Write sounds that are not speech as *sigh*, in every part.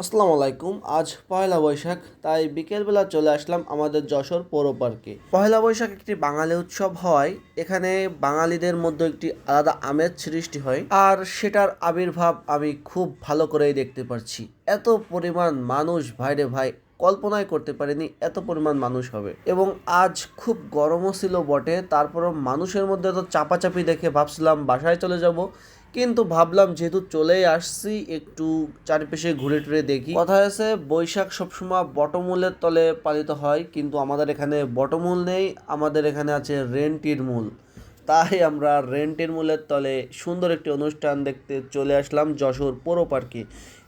আসসালামু আলাইকুম, আজ পয়লা বৈশাখ, তাই বিকেলবেলা চলে আসলাম আমাদের যশোর পৌর পার্কে। পয়লা বৈশাখ একটি বাঙালি উৎসব হয়, এখানে বাঙালিদের মধ্যে একটি আলাদা আমেজ সৃষ্টি হয়, আর সেটার আবির্ভাব আমি খুব ভালো করেই দেখতে পাচ্ছি এত পরিমাণ মানুষ ভাইরে ভাই কল্পনাই করতে পারিনি এত পরিমাণ মানুষ হবে। এবং আজ খুব গরমও ছিল বটে, তারপরও মানুষের মধ্যে তো চাপাচাপি দেখে ভাবছিলাম বাসায় চলে যাব। কিন্তু ভাবলাম যেহেতু চলেই আসছি, একটু চারিপাশে ঘুরে টুরে দেখি। কথা আছে বৈশাখ সবসময় বটমূলের তলে পালিত হয়, কিন্তু আমাদের এখানে বটমূল নেই, আমাদের এখানে আছে রেন্টির মূল। তাই আমরা রেন্টের মূলের তলে সুন্দর একটি অনুষ্ঠান দেখতে চলে আসলাম যশোর পৌর পার্কে।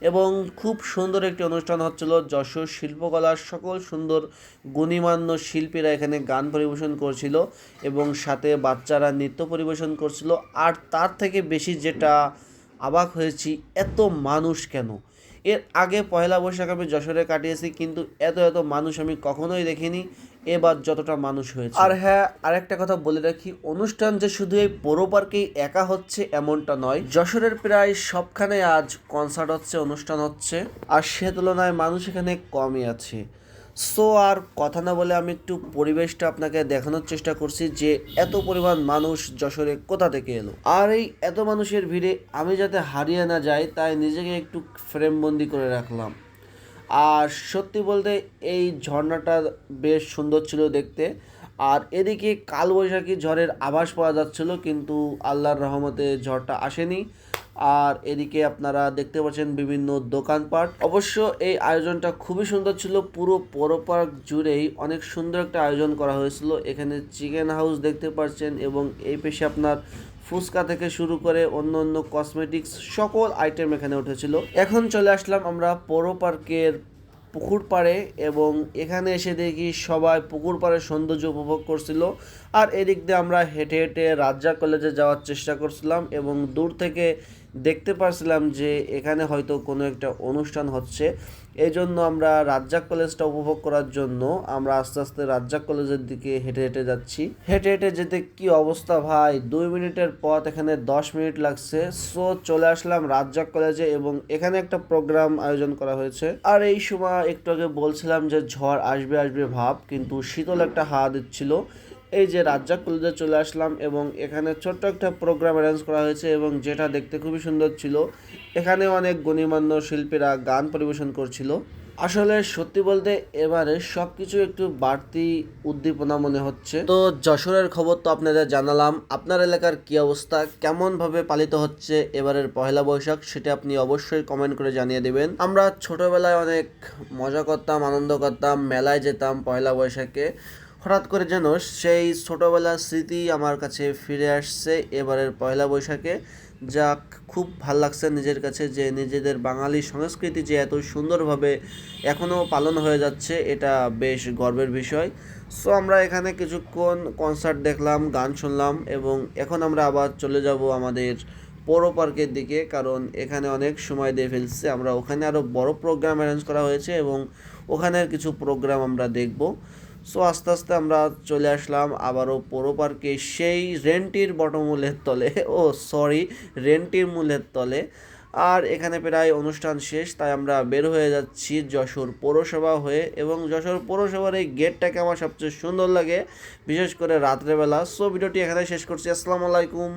এবং খুব সুন্দর একটি অনুষ্ঠান হচ্ছিল যশোর শিল্পকলার সকল সুন্দর গুণীমান্য শিল্পীরা এখানে গান পরিবেশন করছিল এবং সাথে বাচ্চারা নৃত্য পরিবেশন করছিল। আর তার থেকে বেশি যেটা অবাক হয়েছি, এত মানুষ কেন? এর আগে পয়লা বৈশাখ আমি যশোরে কাটিয়েছি, কিন্তু এত এত মানুষ আমি কখনোই দেখিনি। এবার যতটা মানুষ হয়েছে। আর হ্যাঁ আরেকটা কথা বলে রাখি, অনুষ্ঠান যে শুধু এই পৌর পার্কেই একা হচ্ছে এমনটা নয়। যশোরের প্রায় সবখানে আজ কনসার্ট হচ্ছে, অনুষ্ঠান হচ্ছে, আর সে তুলনায় মানুষ এখানে কমই আছে। সো আর কথা না বলে আমি একটু পরিবেশটা আপনাকে দেখানোর চেষ্টা করছি যে এত পরিমাণ মানুষ যশোরে কোথা থেকে এলো। আর এই এত মানুষের ভিড়ে আমি যাতে হারিয়ে না যাই, তাই নিজেকে একটু ফ্রেমবন্দি করে রাখলাম। আর সত্যি বলতে এই ঝর্ণাটা বেশ সুন্দর ছিল দেখতে। আর এদিকে কালবৈশাখী ঝড়ের আভাস পাওয়া যাচ্ছিল, কিন্তু আল্লাহর রহমতে ঝড়টা আসেনি। আর এদিকে আপনারা দেখতে পাচ্ছেন বিভিন্ন দোকানপাট। অবশ্য এই আয়োজনটা খুবই সুন্দর ছিল, পুরো পৌর পার্ক জুড়েই অনেক সুন্দর একটা আয়োজন করা হয়েছিল। এখানে চিকেন হাউস দেখতে পাচ্ছেন এবং এই পেশে আপনার ফুচকা থেকে শুরু করে অন্য অন্য কসমেটিক্স সকল আইটেম এখানে উঠেছিল। এখন চলে আসলাম আমরা পৌর পার্কের পুকুর পাড়ে এবং এখানে এসে দেখি সবাই পুকুর পাড়ের সৌন্দর্য উপভোগ করছিল। আর এদিক দিয়ে আমরা হেঁটে হেঁটে রাজ্জা কলেজে যাওয়ার চেষ্টা করছিলাম এবং দূর থেকে দেখতে পারছিলাম যে এখানে হয়তো কোনো একটা অনুষ্ঠান হচ্ছে। এই জন্য আমরা রাজ্জাক কলেজটা উপভোগ করার জন্য আমরা আস্তে আস্তে রাজ্জাক কলেজের দিকে হেঁটে হেঁটে যাচ্ছি। হেঁটে হেঁটে যেতে কি অবস্থা ভাই? দুই মিনিটের পথ, এখানে দশ মিনিট লাগছে। সো চলে আসলাম রাজ্জাক কলেজে এবং এখানে একটা প্রোগ্রাম আয়োজন করা হয়েছে। আর এই সময় একটু আগে বলছিলাম যে ঝড় আসবে আসবে ভাব, কিন্তু শীতল একটা হাওয়া দিচ্ছিল। এই যে রাজ্জাক কলেজে চলে আসলাম এবং এখানে ছোট্ট একটা প্রোগ্রাম অ্যারেঞ্জ করা হয়েছে এবং যেটা দেখতে খুবই সুন্দর ছিল। এখানে অনেক গণিমান্য শিল্পীরা গান পরিবেশন করছিল। আসলে সত্যি বলতে এবারে সব কিছু একটু বাড়তি উদ্দীপনা মনে হচ্ছে। তো যশোরের খবর তো আপনাদের জানালাম। আপনার এলাকার কি অবস্থা? কেমনভাবে পালিত হচ্ছে এবারের পহেলা বৈশাখ? সেটা আপনি অবশ্যই কমেন্ট করে জানিয়ে দেবেন। আমরা ছোটবেলায় অনেক মজা করতাম, আনন্দ করতাম, মেলায় যেতাম পয়লা বৈশাখে। হঠাৎ করে যেন সেই ছোটোবেলার স্মৃতি আমার কাছে ফিরে আসছে এবারের পয়লা বৈশাখে। যা খুব ভালো লাগছে নিজের কাছে যে নিজেদের বাঙালি সংস্কৃতি যে এত সুন্দরভাবে এখনও পালন হয়ে যাচ্ছে, এটা বেশ গর্বের বিষয়। সো, আমরা এখানে কিছুক্ষণ কনসার্ট দেখলাম, গান শুনলাম এবং এখন আমরা আবার চলে যাব আমাদের পৌর পার্কের দিকে কারণ এখানে অনেক সময় দিয়ে ফেলছে। আমরা ওখানে আরও বড় প্রোগ্রাম অ্যারেঞ্জ করা হয়েছে এবং ওখানের কিছু প্রোগ্রাম আমরা দেখব। সো আস্তে আস্তে আমরা চলে আসলাম আবারও পৌর পার্কে সেই রেন্টির বটমূলের তলে। *laughs* ও সরি রেন্টির মূলের তলে। আর এখানে প্রায় অনুষ্ঠান শেষ, তাই আমরা বের হয়ে যাচ্ছি যশোর পৌরসভা হয়ে। এবং যশোর পৌরসভার এই গেটটাকে আমার সবচেয়ে সুন্দর লাগে, বিশেষ করে রাত্রেবেলা। সো ভিডিওটি এখানে শেষ করছি। আসসালামু আলাইকুম।